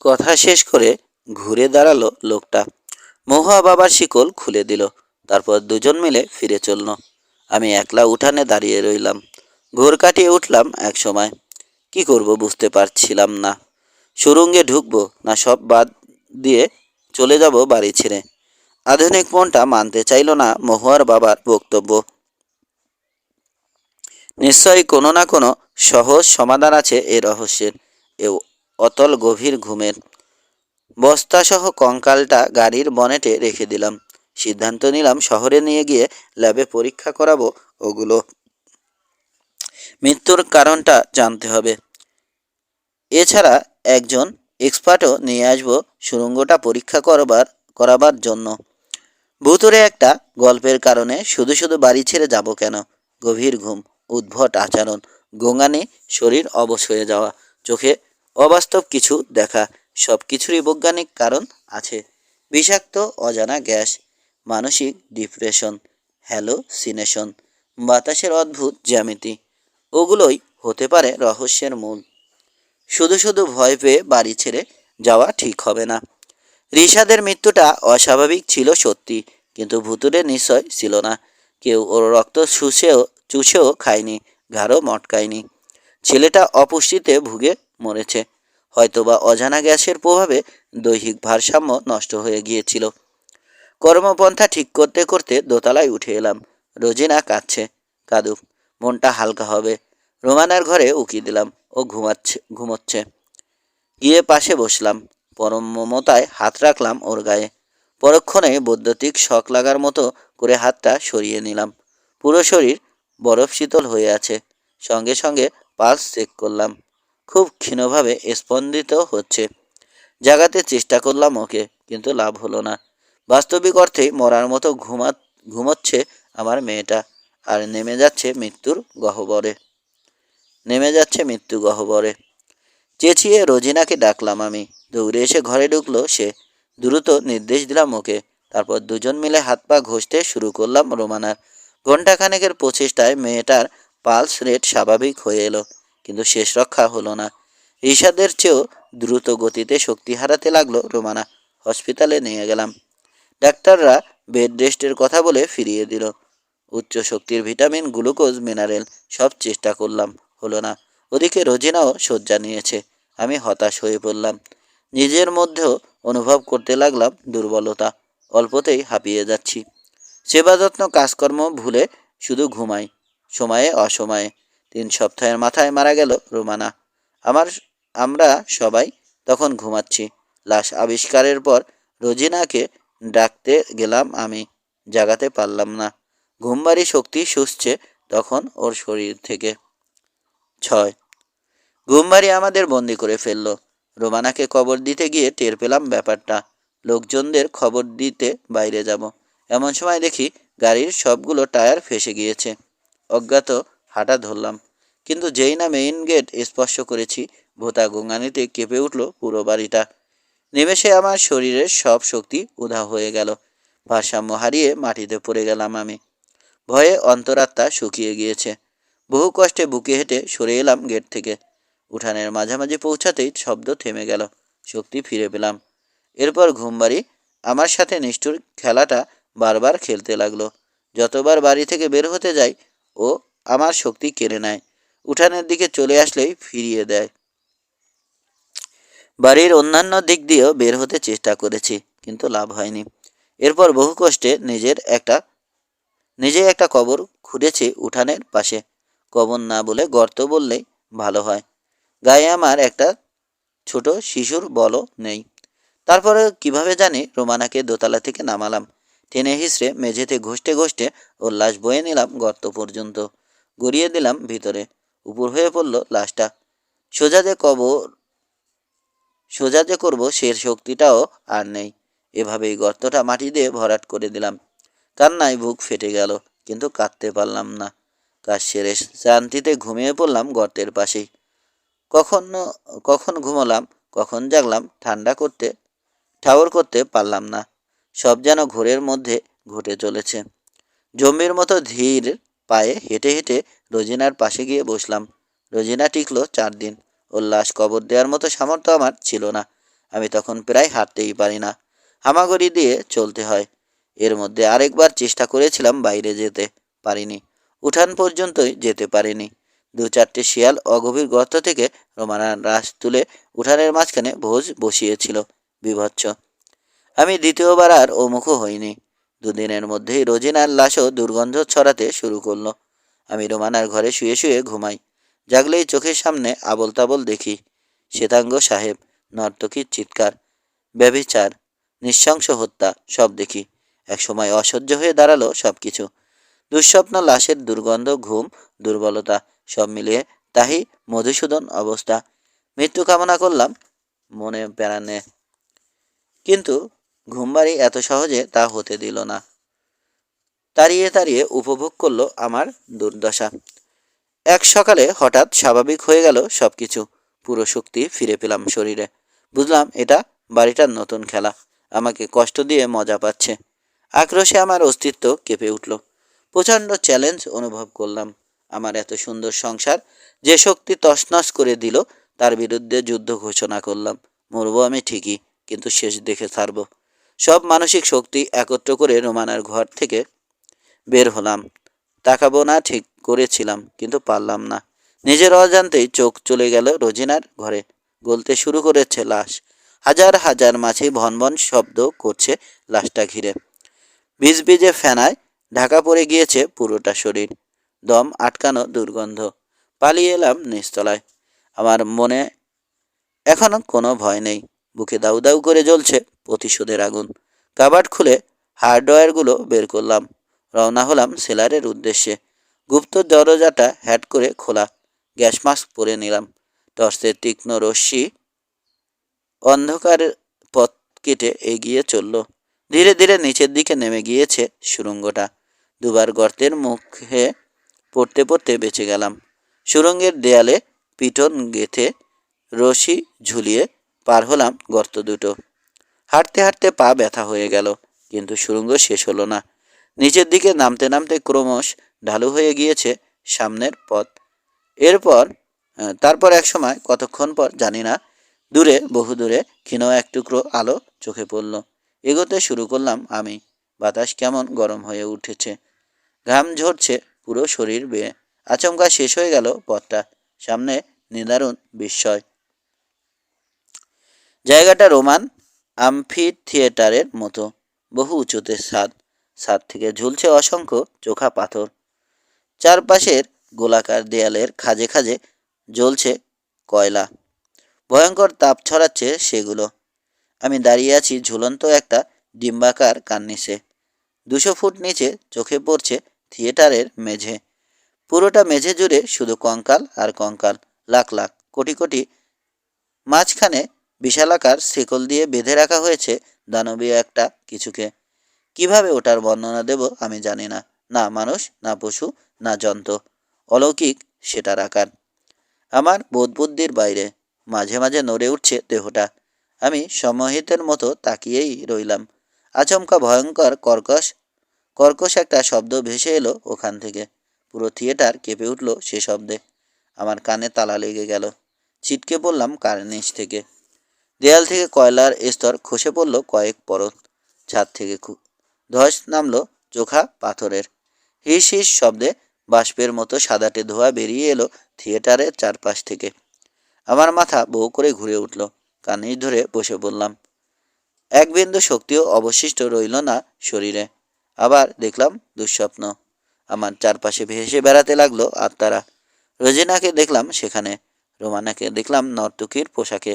কথা শেষ করে ঘুরে দাঁড়াল লোকটা। মহুয়া বাবার শিকল খুলে দিল, তারপর দুজন মিলে ফিরে চলল। আমি একলা উঠানে দাঁড়িয়ে রইলাম। ঘোর কাটিয়ে উঠলাম এক সময়। কি করব বুঝতে পারছিলাম না। সুরঙ্গে ঢুকবো না সব বাদ দিয়ে চলে যাব বাড়ি ছেড়ে। আধুনিক মনটা মানতে চাইল না মহুয়ার বাবার বক্তব্য। নিশ্চয়ই কোনো না কোনো সহজ সমাধান আছে এ রহস্যের। এ অতল গভীর ঘুমের বস্তাসহ কঙ্কালটা গাড়ির বনেটে রেখে দিলাম। সিদ্ধান্ত নিলাম শহরে নিয়ে গিয়ে ল্যাবে পরীক্ষা করাবো ওগুলো। মৃত্যুর কারণটা জানতে হবে। এছাড়া একজন এক্সপার্টও নিয়ে আসব সুড়ঙ্গটা পরীক্ষা করবার, করাবার জন্য। ভুতুরে একটা গল্পের কারণে শুধু শুধু বাড়ি ছেড়ে যাব কেন? গভীর ঘুম, উদ্ভট আচরণ, গোঙানি, শরীর অবশ হয়ে যাওয়া, চোখে অবাস্তব কিছু দেখা সব কিছুরই বৈজ্ঞানিক কারণ আছে। বিষাক্ত, অজানা গ্যাস, মানসিক ডিপ্রেশন, হ্যালোসিনেশন, বাতাসের অদ্ভুত জ্যামিতি, ওগুলোই হতে পারে রহস্যের মূল। শুধু শুধু ভয় পেয়ে বাড়ি ছেড়ে যাওয়া ঠিক হবে না। রিশাদের মৃত্যুটা অস্বাভাবিক ছিল সত্যি, কিন্তু ভুতুরে নিশ্চয় ছিল না। কেউ ওর রক্ত শুষেও চুষেও খায়নি, ঘাড়ও মটকায়নি। ছেলেটা অপুষ্টিতে ভুগে মরেছে। হয়তোবা অজানা গ্যাসের প্রভাবে দৈহিক ভারসাম্য নষ্ট হয়ে গিয়েছিল। কর্মপন্থা ঠিক করতে করতে দোতলায় উঠে এলাম। রোজিনা কাঁদছে। কাঁদুক, মনটা হালকা হবে। রোমানার ঘরে উকি দিলাম ও ঘুমাচ্ছে, ঘুমোচ্ছে। গিয়ে পাশে বসলাম। পরম মমতায় হাত রাখলাম ওর গায়ে। পরক্ষণে বৈদ্যুতিক শখ লাগার মতো করে হাতটা সরিয়ে নিলাম। পুরো শরীর বরফ শীতল হয়ে আছে। সঙ্গে সঙ্গে পালস চেক করলাম। খুব ক্ষীণভাবে স্পন্দিত হচ্ছে। জাগাতে চেষ্টা করলাম ওকে, কিন্তু লাভ হলো না। বাস্তবিক অর্থেই মরার মতো ঘুমা, ঘুমোচ্ছে আমার মেয়েটা, আর নেমে যাচ্ছে মৃত্যুর গহ্বরে। নেমে যাচ্ছে মৃত্যু গহ্বরে। চেঁচিয়ে রোজিনাকে ডাকলাম আমি। দৌড়ে এসে ঘরে ঢুকলো সে। দ্রুত নির্দেশ দিলাম ওকে। তারপর দুজন মিলে হাত পা ঘষতে শুরু করলাম রোমানার। ঘণ্টাখানেকের প্রচেষ্টায় মেয়েটার পালস রেট স্বাভাবিক হয়ে এলো। কিন্তু শেষ রক্ষা হলো না। ঋষাদের চেয়েও দ্রুত গতিতে শক্তি হারাতে লাগল রোমানা। হসপিটালে নিয়ে গেলাম। ডাক্তাররা বেড রেস্টের কথা বলে ফিরিয়ে দিল। উচ্চ শক্তির ভিটামিন, গ্লুকোজ, মিনারেল সব চেষ্টা করলাম, হলো না। ওদিকে রোজিনাও শয্যা নিয়েছে। আমি হতাশ হয়ে পড়লাম। নিজের মধ্যেও অনুভব করতে লাগলাম দুর্বলতা। অল্পতেই হাঁপিয়ে যাচ্ছি। সেবা যত্ন কাজকর্ম ভুলে শুধু ঘুমাই। সময়ে অসময়ে। তিন সপ্তাহের মাথায় মারা গেল রোমানা। আমার, আমরা সবাই তখন ঘুমাচ্ছি। লাশ আবিষ্কারের পর রোজিনাকে ডাকতে গেলাম আমি। জাগাতে পারলাম না। ঘুমবাড়ি শক্তি শুষছে তখন ওর শরীর থেকে। ছয়। ঘুমবাড়ি আমাদের বন্দি করে ফেলল। রোমানাকে কবর দিতে গিয়ে টের পেলাম ব্যাপারটা। লোকজনদের খবর দিতে বাইরে যাব। এমন সময় দেখি গাড়ির সবগুলো টায়ার ফেসে গিয়েছে। অজ্ঞাত হাঁটা ধরলাম। কিন্তু যেই না মেইন গেট স্পর্শ করেছি, ভোতা গঙ্গানিতে কেঁপে উঠল পুরো বাড়িটা। নিমেষে আমার শরীরের সব শক্তি উধা হয়ে গেল। ভারসাম্য হারিয়ে মাটিতে পড়ে গেলাম আমি। ভয়ে অন্তরাত্মা শুকিয়ে গিয়েছে। বহু কষ্টে বুকে হেঁটে সরে এলাম গেট থেকে। উঠানের মাঝামাঝি পৌঁছাতেই শব্দ থেমে গেল। শক্তি ফিরে পেলাম। এরপর ঘুমবাড়ি আমার সাথে নিষ্ঠুর খেলাটা বারবার খেলতে লাগল। যতবার বাড়ি থেকে বের হতে যাই, ও আমার শক্তি কেড়ে নেয়। উঠানের দিকে চলে আসলেই ফিরিয়ে দেয়। বাড়ির অন্যান্য দিক দিয়েও বের হতে চেষ্টা করেছি, কিন্তু লাভ হয়নি। এরপর বহু কষ্টে নিজের একটা, নিজে একটা কবর খুঁড়েছি উঠানের পাশে। কবর না বলে গর্ত বললেই ভালো হয়। গায়ে আমার একটা ছোট শিশুর বলও নেই। তারপরে কীভাবে জানি রোমানাকে দোতলা থেকে নামালাম। টেনে হিসড়ে মেঝেতে ঘষতে ঘষতে ওর লাশ বয়ে নিলাম গর্ত পর্যন্ত। গড়িয়ে দিলাম ভিতরে। উপর হয়ে পড়ল লাশটা। সোজা যে কবর সোজা যে করব সে শক্তিটাও আর নেই। এভাবেই গর্তটা মাটি দিয়ে ভরাট করে দিলাম। কান্নায় বুক ফেটে গেল, কিন্তু কাঁদতে পারলাম না। কাজ সেরে শান্তিতে ঘুমিয়ে পড়লাম গর্তের পাশেই। কখন কখন ঘুমোলাম, কখন জাগলাম ঠান্ডা করতে ঠাওর করতে পারলাম না। সব যেন ঘোরের মধ্যে ঘটে চলেছে। জম্বির মতো ধীর পায়ে হেঁটে হেঁটে রোজিনার পাশে গিয়ে বসলাম। রোজিনা টিকলো চার দিন। ওর লাশ কবর দেওয়ার মতো সামর্থ্য আমার ছিল না। আমি তখন প্রায় হাঁটতেই পারি না। হামাগুড়ি দিয়ে চলতে হয়। এর মধ্যে আরেকবার চেষ্টা করেছিলাম বাইরে যেতে পারিনি। উঠান পর্যন্তই যেতে পারিনি। দু চারটে শিয়াল অগভীর গর্ত থেকে রোমানার রাস তুলে উঠানের মাঝখানে ভোজ বসিয়েছিল বিভৎস। আমি দ্বিতীয়বার আর ও ওমুখও হইনি। দুদিনের মধ্যেই রোজিনার লাশও দুর্গন্ধ ছড়াতে শুরু করল। আমি রোমানার ঘরে শুয়ে শুয়ে ঘুমাই। জাগলেই চোখের সামনে আবল তাবল দেখি। শ্বেতাঙ্গ সাহেব, নর্তকীর চিৎকার, ব্যভিচার, নিঃশংস হত্যা, সব দেখি। একসময় অসহ্য হয়ে দাঁড়াল সব কিছু দুঃস্বপ্ন, লাশের দুর্গন্ধ, ঘুম, দুর্বলতা, সব মিলিয়ে তাহি মধুসূদন অবস্থা। মৃত্যু কামনা করলাম, মনে প্রাণে। কিন্তু ঘুমবাড়ি এত সহজে তা হতে দিল না। তাড়িয়ে তাড়িয়ে উপভোগ করল আমার দুর্দশা। এক সকালে হঠাৎ স্বাভাবিক হয়ে গেল সব কিছু পুরো শক্তি ফিরে পেলাম শরীরে। বুঝলাম এটা বাড়িটার নতুন খেলা। আমাকে কষ্ট দিয়ে মজা পাচ্ছে। আক্রোশে আমার অস্তিত্ব কেঁপে উঠল। প্রচণ্ড চ্যালেঞ্জ অনুভব করলাম। আমার এত সুন্দর সংসার যে শক্তি তছনছ করে দিল, তার বিরুদ্ধে যুদ্ধ ঘোষণা করলাম। মরবো আমি ঠিকই, কিন্তু শেষ দেখে ছাড়ব। সব মানসিক শক্তি একত্র করে রোমানার ঘর থেকে বের হলাম। তাকাবো না, ঠিক করেছিলাম, কিন্তু পারলাম না। নিজের অজান্তেই চোখ চলে গেল রোজিনার ঘরে। গলতে শুরু করেছে লাশ। হাজার হাজার মাছি ভনভন শব্দ করছে লাশটা ঘিরে। বীজে ফেনায় ঢাকা পড়ে গিয়েছে পুরোটা শরীর। দম আটকানো দুর্গন্ধ। পালিয়ে এলাম নিস্তলায় আমার মনে এখনও কোনো ভয় নেই। বুকে দাউ দাউ করে জ্বলছে প্রতিশোধের আগুন। কাবাট খুলে হার্ডওয়্যারগুলো বের করলাম। রওনা হলাম সেলারের উদ্দেশ্যে। গুপ্ত দরজাটা হ্যাট করে খোলা। গ্যাস মাস্ক পরে নিলাম। টর্চের তীক্ষ্ণ রশ্মি অন্ধকারের পথ কেটে এগিয়ে চলল। ধীরে ধীরে নিচের দিকে নেমে গিয়েছে সুড়ঙ্গটা দুবার গর্তের মুখে পড়তে পড়তে বেঁচে গেলাম। সুড়ঙ্গের দেয়ালে পিটন গেথে রশি ঝুলিয়ে পার হলাম গর্ত দুটো। হাঁটতে হাঁটতে পা ব্যথা হয়ে গেল, কিন্তু সুড়ঙ্গ শেষ হলো না। নিচের দিকে নামতে নামতে ক্রমশ ঢালু হয়ে গিয়েছে সামনের পথ। এরপর তারপর এক সময়, কতক্ষণ পর জানি না, দূরে, বহু দূরে ক্ষীণ এক টুকরো আলো চোখে পড়ল। এগোতে শুরু করলাম আমি। বাতাস কেমন গরম হয়ে উঠেছে। ঘাম ঝরছে পুরো শরীর বেয়ে। আচমকা শেষ হয়ে গেল পথটা। সামনে নিদারুণ বিস্ময়। জায়গাটা রোমান আমফি থিয়েটারের মতো। বহু উঁচুতে ছাদ ছাদ থেকে ঝুলছে অসংখ্য চোখা পাথর। চারপাশের গোলাকার দেয়ালের খাজে খাজে জ্বলছে কয়লা। ভয়ঙ্কর তাপ ছড়াচ্ছে সেগুলো। আমি দাঁড়িয়ে আছি ঝুলন্ত একটা ডিম্বাকার কান্নিসে। দুশো ফুট নিচে চোখে পড়ছে থিয়েটারের মেঝে। পুরোটা মেঝে জুড়ে শুধু কঙ্কাল আর কঙ্কাল, লাখ লাখ, কোটি কোটি, মাঝখানে বিশালাকার শিকল দিয়ে বেঁধে রাখা হয়েছে দানবীয় একটা কিছুকে। কীভাবে ওটার বর্ণনা দেব আমি জানি না। না মানুষ, না পশু, না যন্ত্র অলৌকিক সেটার আকার। আমার বোধ বুদ্ধির বাইরে মাঝে মাঝে নড়ে উঠছে দেহটা। আমি সমহিতের মতো তাকিয়েই রইলাম। আচমকা ভয়ঙ্কর কর্কশ কর্কশ একটা শব্দ ভেসে এলো ওখান থেকে। পুরো থিয়েটার কেঁপে উঠল সে শব্দে। আমার কানে তালা লেগে গেল। ছিটকে পড়লাম কার্নিশ থেকে। দেয়াল থেকে কয়লার স্তর খসে পড়ল কয়েক পরত ছাদ থেকে ধস নামলো চোখা পাথরের। হিস হিস শব্দে বাষ্পের মতো সাদাটে ধোঁয়া বেরিয়ে এলো থিয়েটারের চারপাশ থেকে। আমার মাথা বউ করে ঘুরে উঠল কানিজ ধরে বসে বললাম, এক বিন্দু শক্তিও অবশিষ্ট রইল না শরীরে আবার দেখলাম দুঃস্বপ্ন। আমার চারপাশে ভেসে বেড়াতে লাগল আত্মারা। রোজিনাকে দেখলাম সেখানে, রোমানাকে দেখলাম নর্তকীর পোশাকে।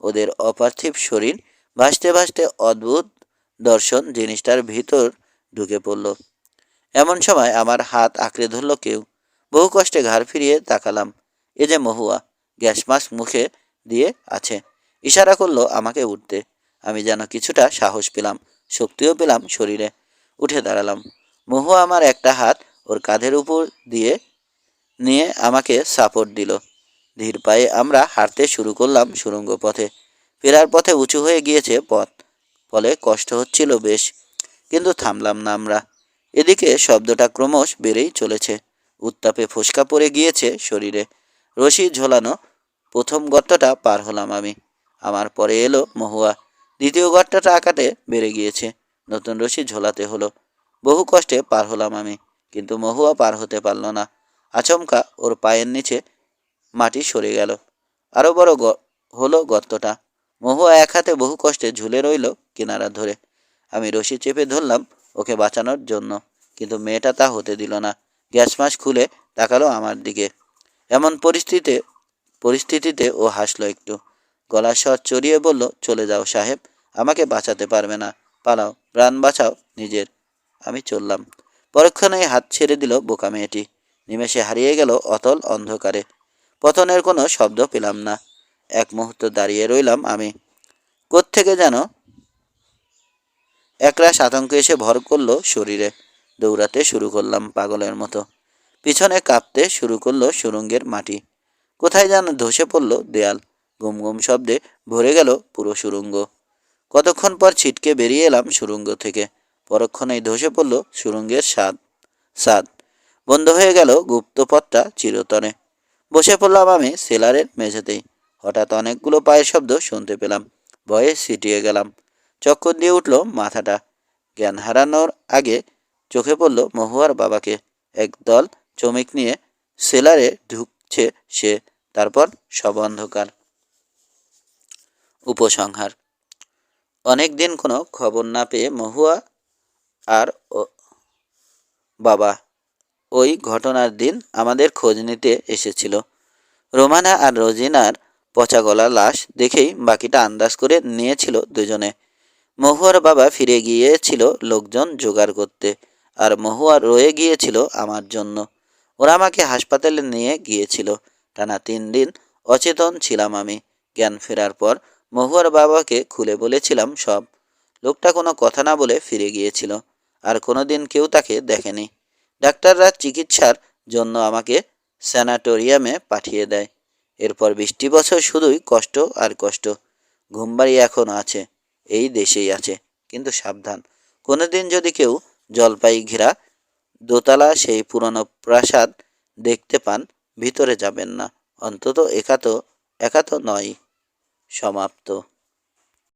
ওদের অপার্থিব শরীর ভাসতে ভাসতে অদ্ভুত দর্শন জিনিসটার ভিতর ঢুকে পড়ল। এমন সময় আমার হাত আঁকড়ে ধরল কেউ। বহু কষ্টে ঘাড় ফিরিয়ে তাকালাম। এ যে মহুয়া, গ্যাস মাস্ক মুখে দিয়ে আছে। ইশারা করল আমাকে উঠতে। আমি যেন কিছুটা সাহস পেলাম, শক্তিও পেলাম শরীরে। উঠে দাঁড়ালাম। মহুয়া আমার একটা হাত ওর কাঁধের উপর দিয়ে নিয়ে আমাকে সাপোর্ট দিল। ধীর পায়ে আমরা হাঁটতে শুরু করলাম সুড়ঙ্গ পথে। ফেরার পথে উঁচু হয়ে গিয়েছে পথ। ফলে কষ্ট হচ্ছিল বেশ, কিন্তু থামলাম না আমরা। এদিকে শব্দটা ক্রমশ বেড়েই চলেছে। উত্তাপে ফোসকা পড়ে গিয়েছে শরীরে। রশি ঝোলানো প্রথম গর্তটা পার হলাম আমি। আমার পরে এলো মহুয়া। দ্বিতীয় ঘরটা টাকাতে বেড়ে গিয়েছে। নতুন রশি ঝোলাতে হলো। বহু কষ্টে পার হলাম আমি, কিন্তু মহুয়া পার হতে পারল না। আচমকা ওর পায়ের নিচে মাটি সরে গেল। আরও বড় হলো গর্তটা। মহুয়া এক হাতে বহু কষ্টে ঝুলে রইল কিনারা ধরে। আমি রশি চেপে ধরলাম ওকে বাঁচানোর জন্য, কিন্তু মেয়েটা তা হতে দিল না। গ্যাস মাস খুলে তাকালো আমার দিকে। এমন পরিস্থিতিতে পরিস্থিতিতে ও হাসলো একটু। গলার স্বর চড়িয়ে বলল, চলে যাও সাহেব, আমাকে বাঁচাতে পারবে না। পালাও, প্রাণ বাঁচাও নিজের। আমি চললাম। পরক্ষণে হাত ছেড়ে দিল বোকা মেয়েটি। নিমেষে হারিয়ে গেল অতল অন্ধকারে। পতনের কোনো শব্দ পেলাম না। এক মুহূর্ত দাঁড়িয়ে রইলাম আমি। কোত্থেকে যেন একরাশ আতঙ্ক এসে ভর করল শরীরে। দৌড়াতে শুরু করলাম পাগলের মতো। পিছনে কাঁপতে শুরু করল সুরঙ্গের মাটি। কোথায় যেন ধসে পড়ল দেয়াল। গুম গুম শব্দে ভরে গেল পুরো সুরঙ্গ। কতক্ষণ পর ছিটকে বেরিয়ে এলাম সুরঙ্গ থেকে। পরক্ষণেই ধসে পড়ল সুরঙ্গের স্বাদ। স্বাদ। বন্ধ হয়ে গেল গুপ্তপথটা চিরতরে। বসে পড়লাম আমি সেলারের মেঝেতেই। হঠাৎ অনেকগুলো পায়ের শব্দ শুনতে পেলাম। ভয়ে সিটিয়ে গেলাম। চক্কর দিয়ে উঠল মাথাটা। জ্ঞান হারানোর আগে চোখে পড়ল মহুয়ার বাবাকে। একদল চমিক নিয়ে সেলারে ঢুকছে সে, তারপর সব অন্ধকার উপসংহার। অনেক দিন কোনো খবর না পেয়ে মহুয়া আর বাবা ওই ঘটনার দিন আমাদের খোঁজ নিতে এসেছিল। রোমানা আর রোজিনার পচা গলা লাশ দেখেই বাকিটা আন্দাজ করে নিয়েছিল দুজনে। মহুয়ার বাবা ফিরে গিয়েছিল লোকজন জোগাড় করতে আর মহুয়া রয়ে গিয়েছিল আমার জন্য। ওরা আমাকে হাসপাতালে নিয়ে গিয়েছিল। টানা তিন দিন অচেতন ছিলাম আমি। জ্ঞান ফেরার পর মহুয়ার বাবাকে খুলে বলেছিলাম সব। লোকটা কোনো কথা না বলে ফিরে গিয়েছিল। আর কোনোদিন কেউ তাকে দেখেনি। ডাক্তাররা চিকিৎসার জন্য আমাকে স্যানাটোরিয়ামে পাঠিয়ে দেয়। এরপর বৃষ্টি বছর শুধুই কষ্ট আর কষ্ট। ঘুমবাড়ি এখনও আছে, এই দেশেই আছে, কিন্তু সাবধান। কোনোদিন যদি কেউ জলপাই ঘেরা দোতলা সেই পুরনো প্রাসাদ দেখতে পান, ভিতরে যাবেন না, অন্তত একা তো একা তো নয়। সমাপ্ত।